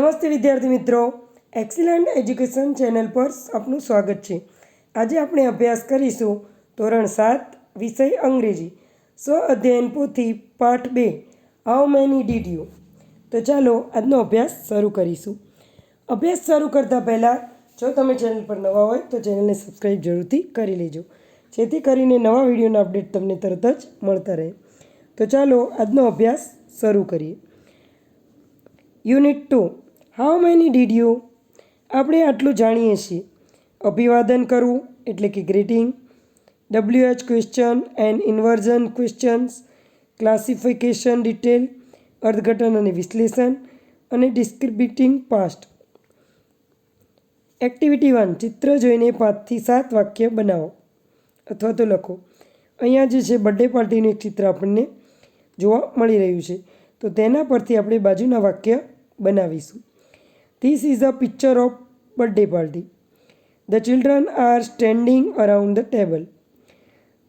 નમસ્તે વિદ્યાર્થી મિત્રો એક્સિલન્ટ એજ્યુકેશન ચેનલ પર આપનું સ્વાગત છે આજે આપણે અભ્યાસ કરીશું ધોરણ સાત વિષય અંગ્રેજી સ્વ અધ્યયન પોથી પાઠ બે હાઉ મેની ડીડ યુ તો ચાલો આજનો અભ્યાસ શરૂ કરીશું અભ્યાસ શરૂ કરતાં પહેલાં જો તમે ચેનલ પર નવા હોય તો ચેનલને સબસ્ક્રાઈબ જરૂરથી કરી લેજો જેથી કરીને નવા વિડીયોના અપડેટ તમને તરત જ મળતા રહે તો ચાલો આજનો અભ્યાસ શરૂ કરીએ unit two how many did you આપણે આટલું જાણીએ છીએ અભિવાદન કરવું એટલે કે greeting WH question and inversion questions classification detail અર્થઘટન અને વિશ્લેષણ અને ડિસ્ક્રિપ્ટિંગ પાસ્ટ એક્ટિવિટી વન ચિત્ર જોઈને પાંચથી સાત વાક્ય બનાવો અથવા તો લખો અહીંયા જે છે બર્થડે પાર્ટીનું એક ચિત્ર આપણને જોવા મળી રહ્યું છે તો તેના પરથી આપણે બાજુના વાક્ય બનાવીશું This is a picture of birthday party. The children are standing around the table.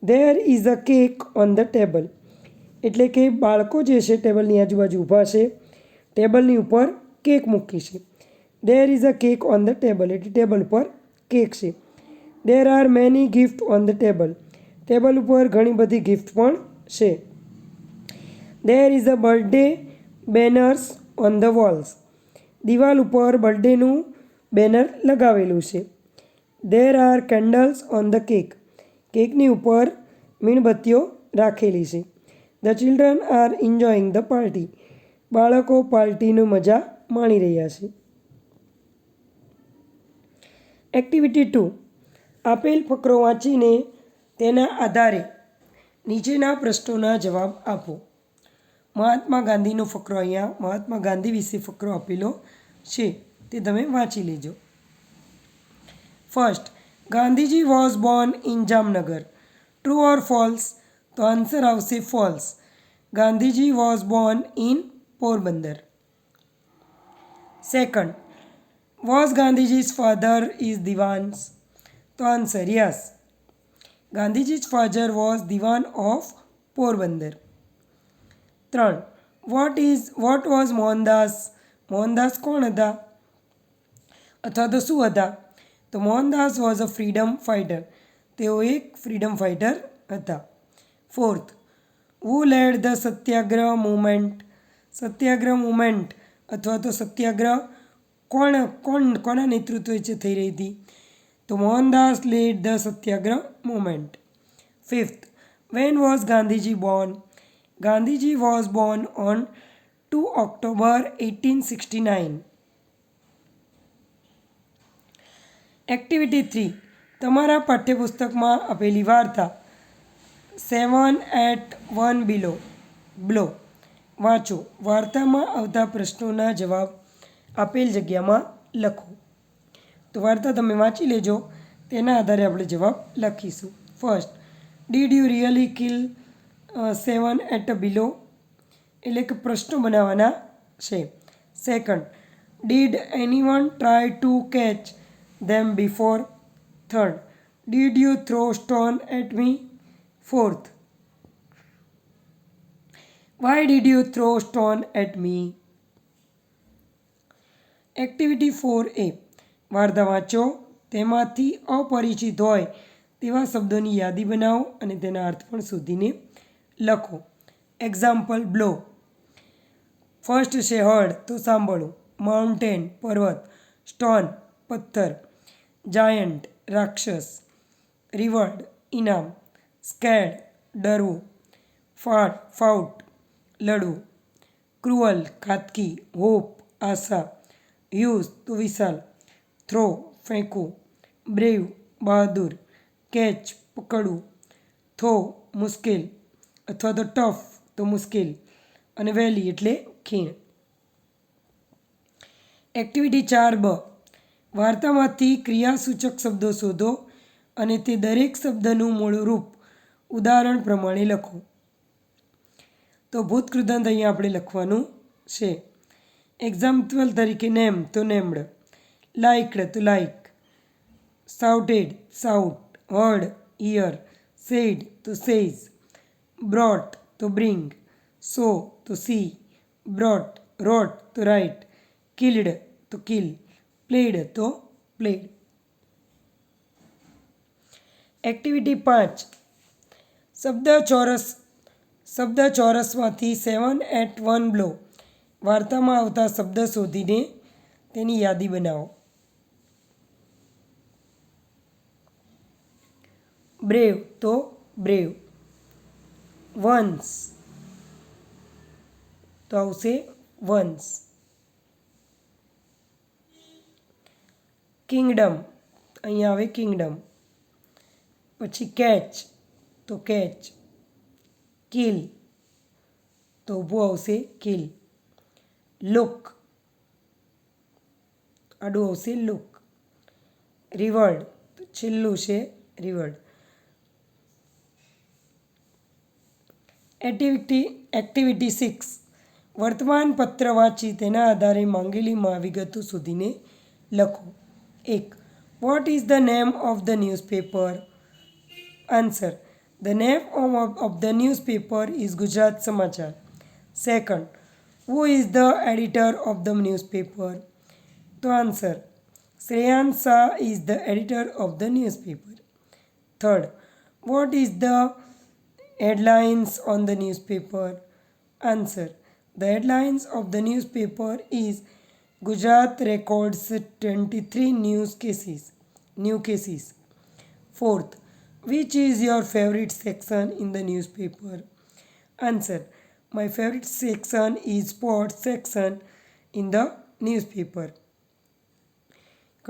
There is a cake on the table. એટલે કે બાળકો જે છે ટેબલની આજુબાજુ ઊભા છે ટેબલની ઉપર કેક મૂકી છે there is a cake on the table એટલે ટેબલ પર કેક છે there are many gift on the table table ઉપર ઘણી બધી ગિફ્ટ પણ છે there is a birthday banners on the walls દિવાલ ઉપર બર્થડેનું બેનર લગાવેલું છે there are candles on the cake cake ઉપર મીણબત્તીઓ રાખેલી છે the children are enjoying the party બાળકો પાર્ટીનું મજા માણી રહ્યા છે એક્ટિવિટી ટુ આપેલ ફકરો વાંચીને તેના આધારે નીચેના પ્રશ્નોના જવાબ આપો મહાત્મા ગાંધીનો ફકરો અહીંયા મહાત્મા ગાંધી વિશે ફકરો આપેલો છે તે તમે વાંચી લેજો first Gandhiji was born in Jamnagar true or false તો આન્સર આવશે false Gandhiji was born in Porbandar second was Gandhiji's father is Dewans તો answer yes Gandhiji's father was Dewan of Porbandar ત્રણ what is what was Mohandas Mohandas કોણ હતા અથવા તો શું હતા તો Mohandas was a freedom fighter તેઓ એક ફ્રીડમ ફાઇટર હતા fourth who led the Satyagraha movement Satyagraha movement અથવા તો સત્યાગ્રહ કોણ કોણ કોના નેતૃત્વ છે થઈ રહી હતી તો Mohandas led the Satyagraha movement fifth when was Gandhiji born Gandhiji born on two October 2 October nine activity three તમારા પાઠ્યપુસ્તકમાં આપેલી વાર્તા seven at one below below વાંચો વાર્તામાં આવતા પ્રશ્નોના જવાબ આપેલ જગ્યામાં લખો તો વાર્તા તમે વાંચી લેજો તેના આધારે આપણે જવાબ લખીશું first did you really kill seven at below એટલે કે પ્રશ્નો બનાવવાના છે second did any one try to catch them before third did you throw stone at me fourth why did you throw stone at me activity four એ વાર્તા વાંચો તેમાંથી અપરિચિત હોય તેવા શબ્દોની યાદી બનાવો અને તેના અર્થ પણ શોધીને લખો એક્ઝામ્પલ બ્લો ફર્સ્ટ છે હળ તો સાંભળો માઉન્ટેન પર્વત સ્ટોન પથ્થર જાયન્ટ રાક્ષસ રિવર્ડ ઇનામ સ્કેડ ડરવું ફાટ ફાઉટ લડવું ક્રુઅલ ખાતકી હોપ આશા યુઝ તો વિશાલ થ્રો ફેંકવું બ્રેવ બહાદુર કેચ પકડવું થો મુશ્કેલ અથવા તો ટફ તો મુશ્કેલ અને વહેલી એટલે ખીણ એક્ટિવિટી ચાર બ વાર્તામાંથી ક્રિયાસૂચક શબ્દો શોધો અને તે દરેક શબ્દનું મૂળરૂપ ઉદાહરણ પ્રમાણે લખો તો ભૂતકૃદાંત અહીંયા આપણે લખવાનું છે એક્ઝામ્પલ તરીકે નેમ તો નેમડ લાઇકડ તો like shouted shout heard ear said તો સેઝ brought તો bring so તો see brought wrote તો write killed તો kill played તો played એક્ટિવિટી પાંચ શબ્દ ચોરસ શબ્દ ચોરસમાંથી સેવન એટ વન બ્લો વાર્તામાં આવતા શબ્દ શોધીને તેની યાદી બનાવો બ્રેવ તો બ્રેવ વંશ તો આવશે વંશ કિંગડમ અહીંયા આવે કિંગડમ પછી કેચ તો કેચ કિલ તો ઊભું આવશે કિલ લુક આડું આવશે લુક રિવર્ડ તો છેલ્લું છે રિવર્ડ એક્ટિવિટી એક્ટિવિટી સિક્સ વર્તમાનપત્ર વાંચી તેના આધારે માંગેલી માં વિગતો સુધીને લખો એક what is the name of the newspaper answer the name of the newspaper is Gujarat Samachar second who is the editor of the newspaper તો answer Shreyansh Shah is the editor of the newspaper third what is the Headlines on the newspaper. Answer. The headlines of the newspaper is Gujarat records 23 news cases. New cases. Fourth, which is your favorite section in the newspaper? Answer. My favorite section is sports section in the newspaper.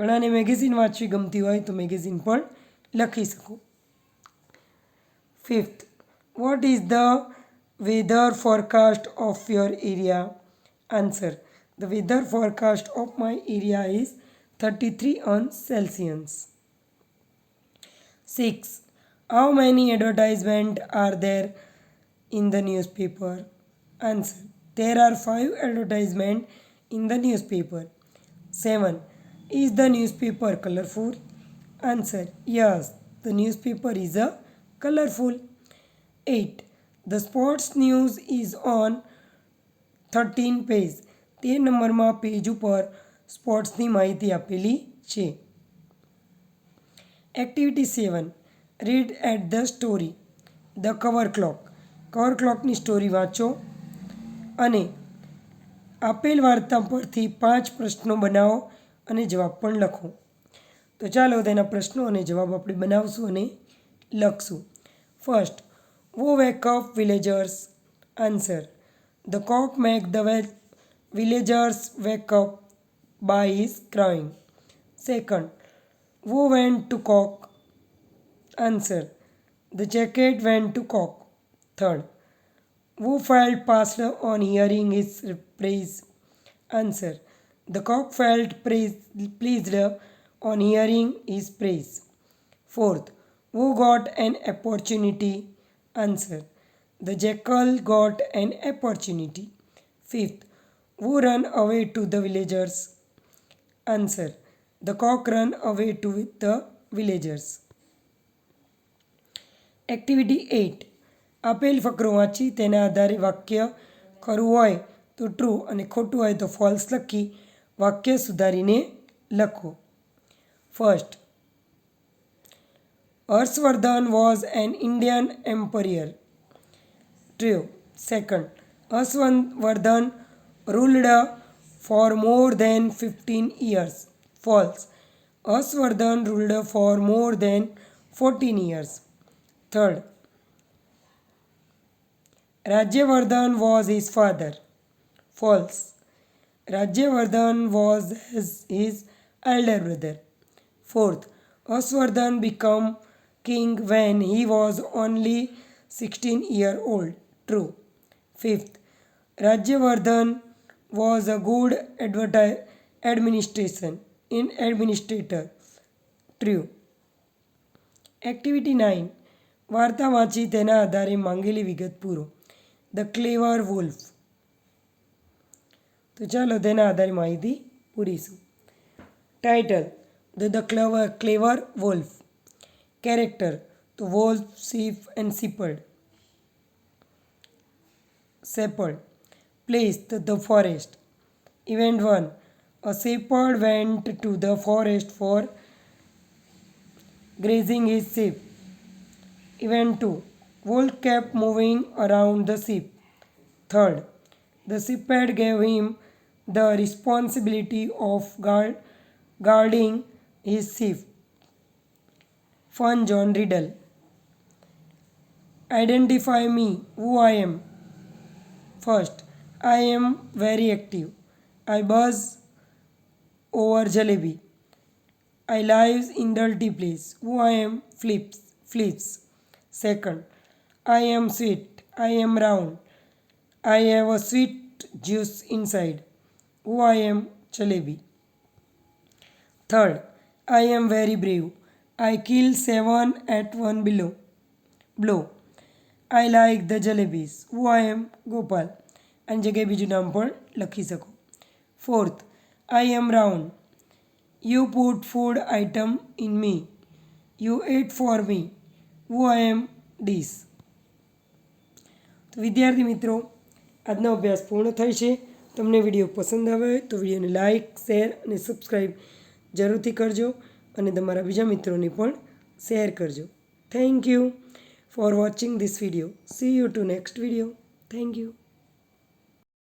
ઘણાને magazine વાંચવી ગમતી હોય તો magazine પણ લખી શકો fifth what is the weather forecast of your area? Answer. The weather forecast of my area is 33 on Celsius. 6. How many advertisements are there in the newspaper? Answer. There are 5 advertisements in the newspaper. 7. Is the newspaper colorful? Answer. Yes, the newspaper is a colorful. Eight the sports news is on thirteen page તે નંબરમાં page ઉપર સ્પોર્ટ્સની માહિતી આપેલી છે activity seven read at the story the cover clock cover ક્લોકની સ્ટોરી વાંચો અને આપેલ વાર્તા પરથી પાંચ પ્રશ્નો બનાવો અને જવાબ પણ લખો તો ચાલો તેના પ્રશ્નો અને જવાબ આપણે બનાવશું અને લખશું first Who wake up villagers? Answer. The cock make the villagers wake up by his crying. Second. Who went to cock? Answer. The jacket went to cock. Third. Who felt passed on hearing his praise? Answer. The cock felt pleased on hearing his praise. Fourth. Who got an opportunity? Answer The jackal got an opportunity. Fifth, who ran away to the villagers? Answer The cock ran away to the villagers. Activity eight આપેલ ફકરો વાંચી તેના આધારે વાક્ય ખરું હોય તો true અને ખોટું હોય તો ફોલ્સ લખી વાક્ય સુધારીને લખો first Harshvardhan was an Indian emperor. True. Second, Harshvardhan ruled for more than 15 years. False. Harshvardhan ruled for more than 14 years. Third, Rajyavardhan was his father. False. Rajyavardhan was his, his elder brother. Fourth, Aswardhan became king when he was only 16 year old true fifth rajyavardhan was a good administration in administrator true activity 9 varta vachi tena adhare mangeli vigat puro the clever wolf તો ચાલો તેના આધારે માહિતી પૂરીશું title the clever clever wolf Character, the wolf, sheep, and shepherd. shepherd placed the forest. Event 1 A shepherd went to the forest for grazing his sheep. Event 2 Wolf kept moving around the sheep. Third, the shepherd gave him the responsibility of guard, guarding his sheep. Fun John Riddle. Identify me, who I am. First, I am very active. I buzz over jalebi. I lives in dirty place. Who I am flips flips. Second, I am sweet. I am round. I have a sweet juice inside. Who I am jalebi. Third, I am very brave. I kill seven at one below blow I like the jalebis who I am Gopal આની જગ્યાએ બીજું નામ પણ લખી શકો fourth I am round you put food item in me you at for me who I am dish તો વિદ્યાર્થી મિત્રો આજનો અભ્યાસ પૂર્ણ થાય છે તમને વિડીયો પસંદ આવે તો વિડીયોને લાઇક શેર અને સબસ્ક્રાઈબ જરૂરથી કરજો અને તમારા બીજા મિત્રોને પણ શેર કરજો thank you for watching this video see you to next video thank you